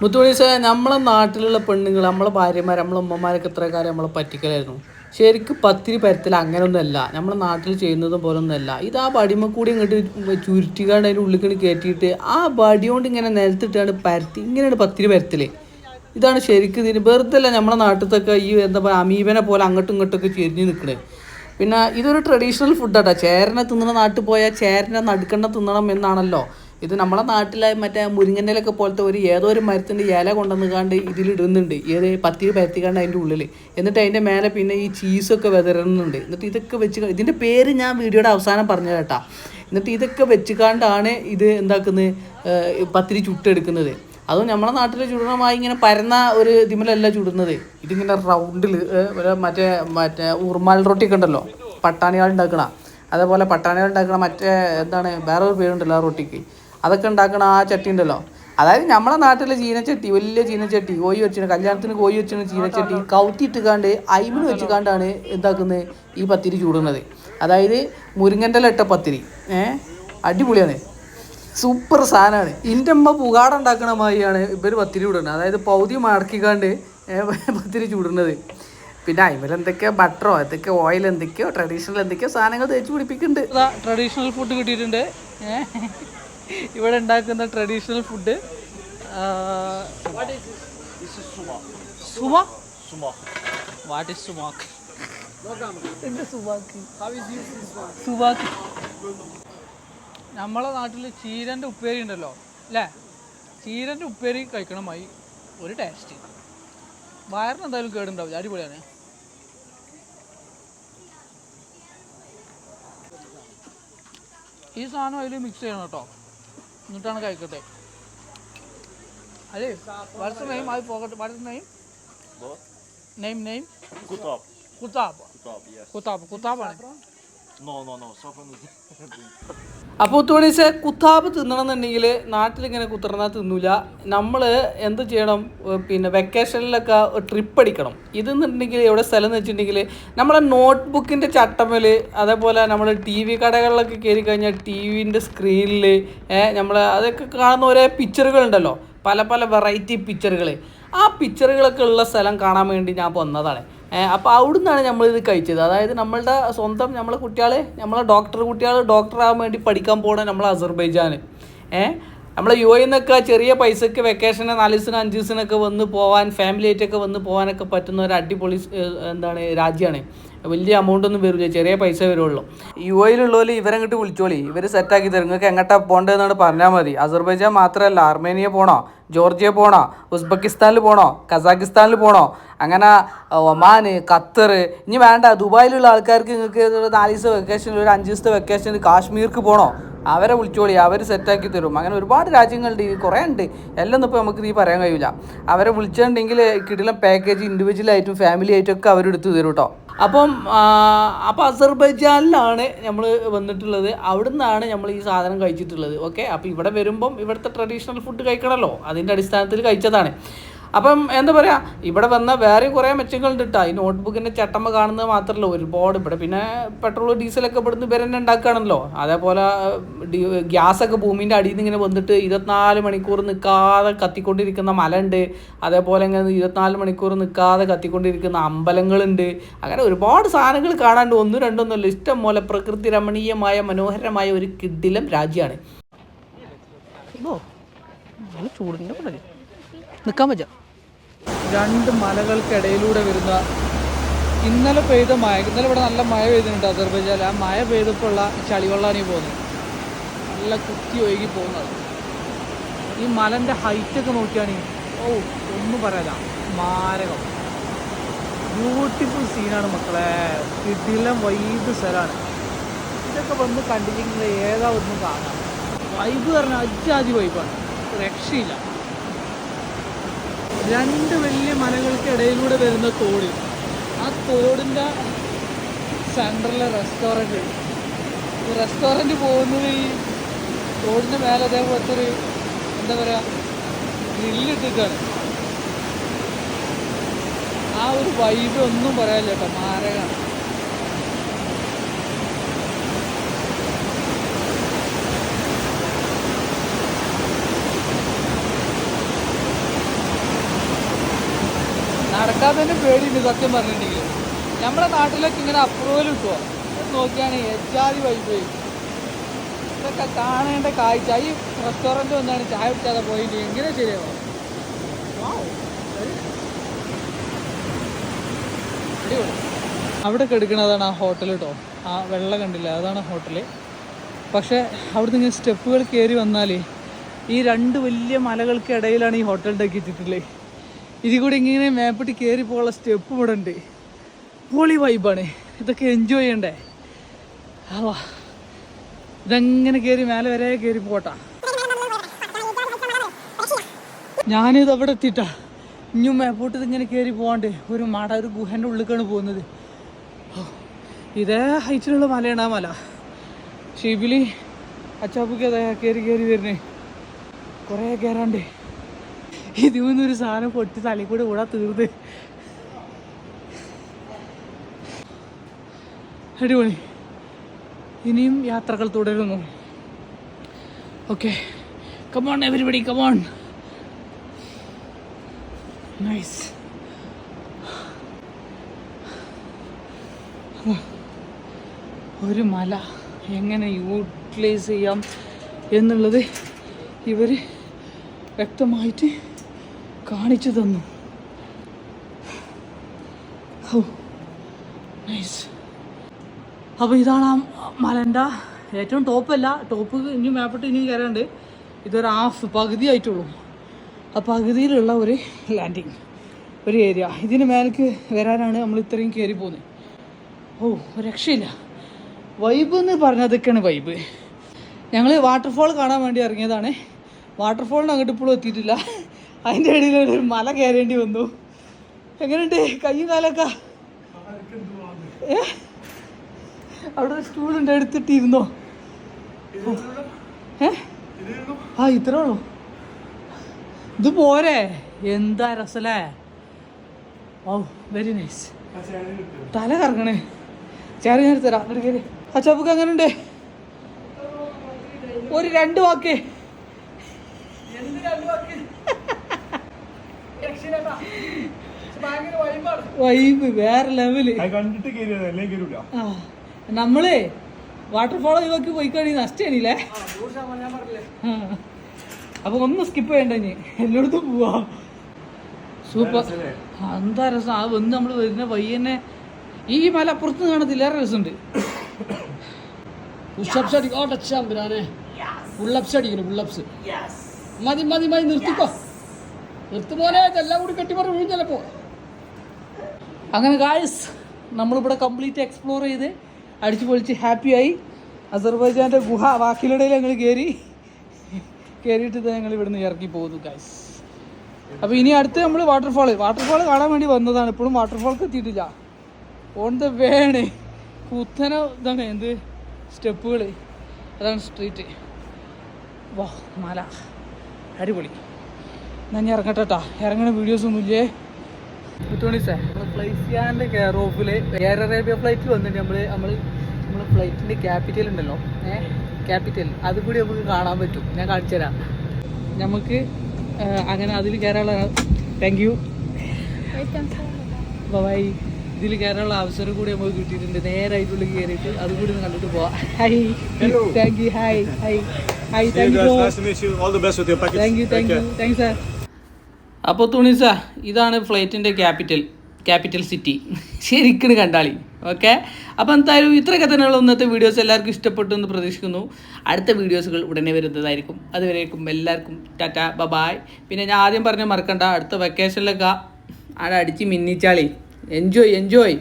മുത്തുമണീസ നമ്മളെ നാട്ടിലുള്ള പെണ്ണുങ്ങൾ നമ്മളെ ഭാര്യമാർ നമ്മളെ ഉമ്മമാരൊക്കെ ഇത്ര കാലം നമ്മളെ പറ്റിക്കലായിരുന്നു. ശരിക്കും പത്തിരി പരത്തിൽ അങ്ങനെയൊന്നുമല്ല നമ്മളെ നാട്ടിൽ ചെയ്യുന്നത് പോലെ ഒന്നുമല്ല ഇത് ആ ബടിമ കൂടി ഇങ്ങോട്ട് ചുരുട്ടിക്കാണ്ട് അതിന്റെ ഉള്ളിൽ കയറ്റിയിട്ട് ആ ബടി കൊണ്ട് ഇങ്ങനെ നിലത്തിട്ടാണ് പരത്തി ഇങ്ങനെയാണ് പത്തിരി പരത്തിൽ ഇതാണ് ശരിക്കും ഇതിന് വെറുതെ അല്ല നമ്മളെ നാട്ടിലത്തൊക്കെ ഈ എന്താ പറയുക അമീബനെ പോലെ അങ്ങോട്ടും ഇങ്ങോട്ടൊക്കെ ചെരിഞ്ഞ് നിൽക്കണേ പിന്നെ ഇതൊരു ട്രഡീഷണൽ ഫുഡാട്ടോ ചേരനെ തിന്നണ നാട്ടിൽ പോയാൽ ചേരനെ നടുക്കണ്ണ തിന്നണം എന്നാണല്ലോ. ഇത് നമ്മളെ നാട്ടിലെ മറ്റേ മുരിങ്ങന്റെലൊക്കെ പോലത്തെ ഒരു ഏതോ ഒരു മരത്തിന്റെ ഇല കൊണ്ടുവന്ന് കാണ്ട് ഇതിലിടുന്നുണ്ട്. ഏത് പത്തി പരത്തിക്കാണ്ട് അതിന്റെ ഉള്ളിൽ എന്നിട്ട് അതിന്റെ മേലെ പിന്നെ ഈ ചീസൊക്കെ വിതറുന്നുണ്ട്. എന്നിട്ട് ഇതൊക്കെ വെച്ച് ഇതിന്റെ പേര് ഞാൻ വീഡിയോയുടെ അവസാനം പറഞ്ഞു കേട്ടാ. എന്നിട്ട് ഇതൊക്കെ വെച്ചുകാണ്ടാണ് ഇത് എന്താക്കുന്നത്? പത്തിരി ചുട്ടെടുക്കുന്നത്. അതും നമ്മളെ നാട്ടിലെ ചുടണമായി ഇങ്ങനെ പരന്ന ഒരു ഇതിമലല്ല ചുടുന്നത്. ഇതിങ്ങനെ റൗണ്ടിൽ മറ്റേ മറ്റേ ഉർമാൽ റൊട്ടിയൊക്കെ ഉണ്ടല്ലോ? പട്ടാണികൾ ഉണ്ടാക്കണ അതേപോലെ പട്ടാണികൾ ഉണ്ടാക്കണ മറ്റേ എന്താണ് വേറൊരു പേരുണ്ടല്ലോ ആ റൊട്ടിക്ക്. അതൊക്കെ ഉണ്ടാക്കണ ആ ചട്ടി ഉണ്ടല്ലോ. അതായത് നമ്മളെ നാട്ടിലെ ചീനച്ചട്ടി വലിയ ചീനച്ചട്ടി കോഴി വെച്ചിട്ട് കല്യാണത്തിന് കോഴി വെച്ചിട്ട് ചീനച്ചട്ടി കൗത്തിയിട്ടുകാണ്ട് അയിമിന് വെച്ചുകാണ്ടാണ് എന്താക്കുന്നത് ഈ പത്തിരി ചൂടുന്നത്. അതായത് മുരിങ്ങന്റെ ഇട്ട പത്തിരി. ഏഹ് അടിപൊളിയാണ്. സൂപ്പർ സാധനമാണ്. ഇന്റെ അമ്മ പുകാട ഉണ്ടാക്കണ മാതിരിയാണ് ഇവർ പത്തിരി ചൂടുന്നത്. അതായത് പൗതി മടക്കിക്കാണ്ട് പത്തിരി ചൂടുന്നത്. പിന്നെ അതിൽ എന്തൊക്കെയോ ബട്ടറോ എന്തൊക്കെയോ ഓയിൽ എന്തൊക്കെയോ ട്രഡീഷണൽ എന്തൊക്കെയോ സാധനങ്ങൾ തേച്ച് പിടിപ്പിക്കുന്നുണ്ട്. ട്രഡീഷണൽ ഫുഡ് കിട്ടിയിട്ടുണ്ട്. ഇവിടെ ഉണ്ടാക്കുന്ന traditional food what is sumac sumac sumac നമ്മളെ നാട്ടിൽ ചീരന്റെ ഉപ്പേരി ഉണ്ടല്ലോ അല്ലേ? ചീരന്റെ ഉപ്പേരി കഴിക്കണമായി ഒരു ടേസ്റ്റ് വയറിന് എന്തായാലും കേടുണ്ടാവില്ല. അടിപൊളിയാണ്. ഈ സാധനം അതിൽ മിക്സ് ചെയ്യണം കേട്ടോ. എന്നിട്ടാണ് കഴിക്കട്ടെ അതെ വാട്സ് നെയിം അത് പോകട്ടെ what's name name name Kutap. Kutab Kutap, yes. Kutab കുത്താബാണ് No, no, കുത്താബ് അപ്പോൾ ഇങ്ങനെ കുത്തറന്നാൽ തിന്നൂല. നമ്മൾ എന്ത് ചെയ്യണം? പിന്നെ വെക്കേഷനിലൊക്കെ ട്രിപ്പ് അടിക്കണം. ഇതെന്നുണ്ടെങ്കിൽ എവിടെ സ്ഥലം എന്ന് വെച്ചിട്ടുണ്ടെങ്കിൽ നമ്മളെ നോട്ട് ബുക്കിന്റെ ചട്ടമൽ അതേപോലെ നമ്മൾ ടി വി കടകളിലൊക്കെ കയറി കഴിഞ്ഞാൽ ടി വിന്റെ സ്ക്രീനിൽ നമ്മൾ അതൊക്കെ കാണുന്ന ഓരോ പിക്ചറുകളുണ്ടല്ലോ പല പല വെറൈറ്റി പിക്ചറുകൾ ആ പിക്ചറുകളൊക്കെ ഉള്ള സ്ഥലം കാണാൻ വേണ്ടി ഞാൻ വന്നതാണ്. അപ്പോൾ അവിടുന്നാണ് ഇത് കഴിച്ചത്. അതായത് നമ്മളുടെ സ്വന്തം നമ്മളെ കുട്ടികളെ നമ്മളെ ഡോക്ടർ കുട്ടികൾ ഡോക്ടറാകാൻ വേണ്ടി പഠിക്കാൻ പോണേ നമ്മളെ അസർബൈജാൻ ഏഹ് നമ്മളെ യു എന്നൊക്കെ ചെറിയ പൈസക്ക് വെക്കേഷന് നാല് ദിവസത്തിന് അഞ്ച് ദിവസത്തിനൊക്കെ വന്ന് പോകാൻ ഫാമിലി ആയിട്ടൊക്കെ വന്ന് പോകാനൊക്കെ പറ്റുന്ന ഒരു അടിപൊളി എന്താണ് രാജ്യമാണ് വലിയ എമൗണ്ട് ഒന്നും വരില്ല ചെറിയ പൈസ വരുള്ളൂ. യു എയിലുള്ളവർ ഇവരങ്ങോട്ട് വിളിച്ചോളി. ഇവർ സെറ്റാക്കി തരും. നിങ്ങൾക്ക് എങ്ങോട്ടാ പോകേണ്ടതെന്നാണ് പറഞ്ഞാൽ മതി. അസർബൈജാൻ മാത്രമല്ല ആർമേനിയ പോണോ ജോർജിയ പോണോ ഉസ്ബെക്കിസ്ഥാനിൽ പോണോ കസാക്കിസ്ഥാനിൽ പോണോ അങ്ങനെ ഒമാൻ ഖത്തർ ഇനി വേണ്ട. ദുബായിലുള്ള ആൾക്കാർക്ക് നിങ്ങൾക്ക് നാല് ദിവസത്തെ വെക്കേഷൻ ഒരു അഞ്ച് ദിവസത്തെ വെക്കേഷൻ കാശ്മീർക്ക് പോണോ അവരെ വിളിച്ചോളി. അവർ സെറ്റാക്കി തരും. അങ്ങനെ ഒരുപാട് രാജ്യങ്ങളുണ്ട് ഈ കുറേ ഉണ്ട്. എല്ലാം ഇപ്പോൾ നമുക്ക് നീ പറയാൻ കഴിയില്ല അവരെ വിളിച്ചിട്ടുണ്ടെങ്കിൽ കിടിലം പാക്കേജ് ഇൻഡിവിജ്വലായിട്ടും ഫാമിലി ആയിട്ടും ഒക്കെ അവരെടുത്ത് തരും കേട്ടോ അപ്പം അപ്പോൾ അസർബൈജാനിലാണ് നമ്മൾ വന്നിട്ടുള്ളത്. അവിടെ നിന്നാണ് നമ്മൾ ഈ സാധനം കഴിച്ചിട്ടുള്ളത്. ഓക്കെ? അപ്പോൾ ഇവിടെ വരുമ്പം ഇവിടുത്തെ ട്രഡീഷണൽ ഫുഡ് കഴിക്കണമല്ലോ അതിന്റെ അടിസ്ഥാനത്തിൽ കഴിച്ചതാണ്. അപ്പം എന്താ പറയുക ഇവിടെ വന്ന വേറെ കുറേ മെച്ചങ്ങളുണ്ട് കേട്ടോ ഈ നോട്ട്ബുക്കിന്റെ ചട്ടമ്മ കാണുന്നത് മാത്രമല്ല ഒരുപാട് ഇവിടെ. പിന്നെ പെട്രോൾ ഡീസലൊക്കെ ഇവിടുന്ന് ഇവർ തന്നെ ഉണ്ടാക്കുകയാണല്ലോ. അതേപോലെ ഗ്യാസൊക്കെ ഭൂമിന്റെ അടിയിൽ നിന്ന് ഇങ്ങനെ വന്നിട്ട് ഇരുപത്തിനാല് മണിക്കൂർ നിൽക്കാതെ കത്തിക്കൊണ്ടിരിക്കുന്ന മല ഉണ്ട് അതേപോലെ ഇങ്ങനെ ഇരുപത്തിനാല് മണിക്കൂർ നിൽക്കാതെ കത്തിക്കൊണ്ടിരിക്കുന്ന അമ്പലങ്ങളുണ്ട്. അങ്ങനെ ഒരുപാട് സാധനങ്ങൾ കാണാണ്ട് ഒന്നും രണ്ടൊന്നുമല്ല. ഇഷ്ടം പോലെ പ്രകൃതി രമണീയമായ മനോഹരമായ ഒരു കിഡിലം രാജ്യമാണ്. ചൂടിന്റെ നിൽക്കാൻ പറ്റാം. രണ്ട് മലകൾക്കിടയിലൂടെ വരുന്ന ഇന്നലെ പെയ്ത മഴ ഇന്നലെ ഇവിടെ നല്ല മഴ പെയ്തിട്ടുണ്ട് അസർബൈജാൻ ആ മഴ പെയ്തപ്പോൾ ഉള്ള ചളിവെള്ളമാണ് പോകുന്നത്. നല്ല കുത്തി ഒഴുകി പോകുന്നത്. ഈ മലന്റെ ഹൈറ്റൊക്കെ നോക്കിയാണെങ്കിൽ ഓ ഒന്നും പറയല മാരകം. ബ്യൂട്ടിഫുൾ സീനാണ് മക്കളെ. കിടിലം വൈബ് സ്ഥലമാണ്. ഇതൊക്കെ വന്ന് കണ്ടില്ലെങ്കിൽ ഏതാ ഒന്നും കാണാം. വൈബ് പറഞ്ഞാൽ അജാതി വൈബാണ് രക്ഷയില്ല. രണ്ട് വലിയ മലകൾക്കിടയിലൂടെ വരുന്ന തോട്. ആ തോടിന്റെ സെന്ററിലെ റെസ്റ്റോറന്റ് ഈ റെസ്റ്റോറന്റ് പോകുന്നത് ഈ തോടിന്റെ മേലെ അതേപോലത്തെ ഒരു എന്താ പറയുക ഗ്രില്ലിട്ടിട്ടാണ് ആ ഒരു വൈബ് ഒന്നും പറയാനില്ല കേട്ടോ. മാരകാണ് കണ്ടാൽ തന്നെ പേടിയുണ്ട് സത്യം പറഞ്ഞിട്ടുണ്ടെങ്കിൽ. നമ്മുടെ നാട്ടിലൊക്കെ ഇങ്ങനെ അപ്രൂവൽ കിട്ടുമോ നോക്കിയാണ് എജാതി വൈബ് ഇതൊക്കെ കാണേണ്ട കാഴ്ച. ഈ റെസ്റ്റോറന്റ് വന്നാണ് ചായ കുടിക്കാതെ പോയിട്ട് എങ്ങനെ ശരിയാവും? അവിടെ എടുക്കണതാണ് ആ ഹോട്ടൽ കേട്ടോ ആ വെള്ളം കണ്ടില്ല? അതാണ് ഹോട്ടൽ പക്ഷേ അവിടുന്ന് ഇങ്ങനെ സ്റ്റെപ്പുകൾ കയറി വന്നാൽ ഈ രണ്ട് വലിയ മലകൾക്ക് ഇടയിലാണ് ഈ ഹോട്ടൽ ഉണ്ടാക്കിയിട്ടുള്ളത് ഇതിൽ ഇങ്ങനെ മേപ്പിട്ട് കയറി പോകാനുള്ള സ്റ്റെപ്പ് ഇവിടെ ഉണ്ട്. പൊളി വൈബാണ് ഇതൊക്കെ എൻജോയ് ചെയ്യണ്ടേ? ആവാ. ഇതെങ്ങനെ കയറി മേലെ വരെ കയറി പോട്ടാ. ഞാനിത് അവിടെ എത്തിയിട്ടാ. ഇനിയും മേപ്പോട്ട് ഇങ്ങനെ കയറി പോകാണ്ട് ഒരു മട ഒരു ഗുഹന്റെ ഉള്ളിലേക്കാണ് പോകുന്നത്. ഇതേ ഹൈറ്റിലുള്ള മലയാണ് ആ മല. ഷിബിലി അച്ചാപ്പൊക്കെ അതാ കയറി കയറി വരുന്നേ? കുറേ കയറാണ്ട് ഇതിൽ ഒരു സാധനം പൊട്ടി തലയിൽ കൂടെ കൂടാ തീർന്ന്. അടിപൊളി. ഇനിയും യാത്രകൾ തുടരുന്നു. Okay come on everybody come on nice ഒരു മല എങ്ങനെ യൂട്ടിലൈസ് ചെയ്യാം എന്നുള്ളത് ഇവർ വ്യക്തമായിട്ട് കാണിച്ചു തന്നു. Oh nice. അപ്പോൾ ഇതാണ് ആ മലന്റെ ഏറ്റവും ടോപ്പല്ല. ടോപ്പ് ഇനി മേപ്പിട്ട് ഇനി കയറാണ്ട്. ഇതൊരു ഹാഫ് പകുതി ആയിട്ടുള്ളൂ ആ പകുതിയിലുള്ള ഒരു ലാൻഡിങ് ഒരു ഏരിയ ഇതിന് മേലേക്ക് വരാനാണ് നമ്മൾ ഇത്രയും കയറി പോകുന്നത് ഓ രക്ഷയില്ല. വൈബ് എന്ന് പറഞ്ഞതൊക്കെയാണ് വൈബ് ഞങ്ങൾ വാട്ടർഫോൾ കാണാൻ വേണ്ടി ഇറങ്ങിയതാണ്. വാട്ടർഫോളിന് അങ്ങോട്ട് ഇപ്പോഴും എത്തിയിട്ടില്ല. അതിന്റെ ഇടയിൽ ഒരു മല കയറേണ്ടി വന്നു. എങ്ങനെയുണ്ട്? കയ്യും കാലൊക്കെ? അവിടെ ഒരു സ്റ്റൂളുണ്ട് എടുത്തിട്ടിരുന്നോ? ഏ? ആ ഇത്രേ ഉള്ളൂ. ഇത് പോരെ? എന്താ രസല്ലേ? ഓ വെരി നൈസ് തല കറങ്ങണേ. ചേർ ഞാൻ തരാം. അങ്ങോട്ട് കയറി അച്ചാപ്പുക്ക് എങ്ങനെയുണ്ട്? ഒരു രണ്ട് വാക്ക്. വൈബ് വേറെ ലെവൽ നമ്മൾ വാട്ടർഫോൾ ഇവക്ക് പോയി കഴിഞ്ഞ നഷ്ടേ അപ്പൊ ഒന്ന് സ്കിപ്പ് ചെയ്യണ്ട ഇനി. എല്ലായിടത്തും പോവാ. സൂപ്പർ എന്താ രസം? ആ വന്ന് നമ്മൾ വരുന്ന വയ്യന്നെ തന്നെ ഈ മല അപ്പുറത്ത് കാണത്തില്ല രസമുണ്ട്. പുഷപ്സ് അടി ഓ ടച്ച് ആകുമ്പോഴാണ് പുള്ളപ്സ് അടിക്കണം പുള്ളപ്സ് മതി മതി മതി നിർത്തിക്കോ. നിർത്തുപോലെ ഇതെല്ലാം കൂടി കെട്ടിപ്പറ വീഴും ചിലപ്പോൾ അങ്ങനെ ഗായ്സ് നമ്മളിവിടെ കംപ്ലീറ്റ് എക്സ്പ്ലോർ ചെയ്ത് അടിച്ചു പൊളിച്ച് ഹാപ്പിയായി അസർബൈജാന്റെ ഗുഹ വാക്കിലിടയിൽ ഞങ്ങൾ കയറി കയറിയിട്ട് ഞങ്ങൾ ഇവിടുന്ന് ഇറക്കി പോകുന്നു ഗായ്സ് അപ്പോൾ ഇനി അടുത്ത് നമ്മൾ വാട്ടർഫാൾ വാട്ടർഫാൾ കാണാൻ വേണ്ടി വന്നതാണ്. ഇപ്പോഴും വാട്ടർഫാൾക്ക് എത്തിയിട്ടില്ല. ഓൺ ദ വേണ് കുത്തന ഇതാണ് എന്ത്? സ്റ്റെപ്പുകൾ അതാണ് സ്ട്രീറ്റ് വാ മല. അടിപൊളി. ഞാൻ ഇറങ്ങട്ടെ കേട്ടാ ഇറങ്ങണ വീഡിയോസ് ഒന്നുമില്ലേ? ഇല്ലേ സാർ. ഫ്ലൈസിയാന്റെ കെയർ ഓഫിൽ എയർ അറേബ്യ ഫ്ലൈറ്റിൽ വന്നിട്ട് നമ്മൾ നമ്മൾ നമ്മൾ ഫ്ലൈറ്റിന്റെ ക്യാപിറ്റൽ ഉണ്ടല്ലോ. ഏഹ് ക്യാപിറ്റൽ അത് കൂടി നമുക്ക് കാണാൻ പറ്റും. ഞാൻ കാണിച്ചു തരാം. നമുക്ക് അങ്ങനെ അതിൽ കയറാനുള്ള താങ്ക് യു ബൈ ഇതിൽ കയറാനുള്ള അവസരം കൂടി നമുക്ക് കിട്ടിയിട്ടുണ്ട്. നേരായിട്ടുള്ള കയറിയിട്ട് അത് കൂടി ഒന്ന് കണ്ടിട്ട് പോവാം. Hi thank you hi hi hi thank you thank you. Thank you thank you sir അപ്പോൾ തുണിസ ഇതാണ് ഫ്ലൈറ്റിന്റെ ക്യാപിറ്റൽ ക്യാപിറ്റൽ സിറ്റി. ശരിക്കും കണ്ടാളി. ഓക്കെ? അപ്പോൾ എന്തായാലും ഇത്രയൊക്കെ തന്നെയുള്ള ഇന്നത്തെ വീഡിയോസ്. എല്ലാവർക്കും ഇഷ്ടപ്പെട്ടു എന്ന് പ്രതീക്ഷിക്കുന്നു. അടുത്ത വീഡിയോസുകൾ ഉടനെ വരുന്നതായിരിക്കും. അതുവരേക്കും എല്ലാവർക്കും ടാറ്റ ബബായ്. പിന്നെ ഞാൻ ആദ്യം പറഞ്ഞ് മറക്കണ്ട അടുത്ത വെക്കേഷനിലൊക്കെ ആടെ അടിച്ച് മിന്നിച്ചാളി. Enjoy enjoy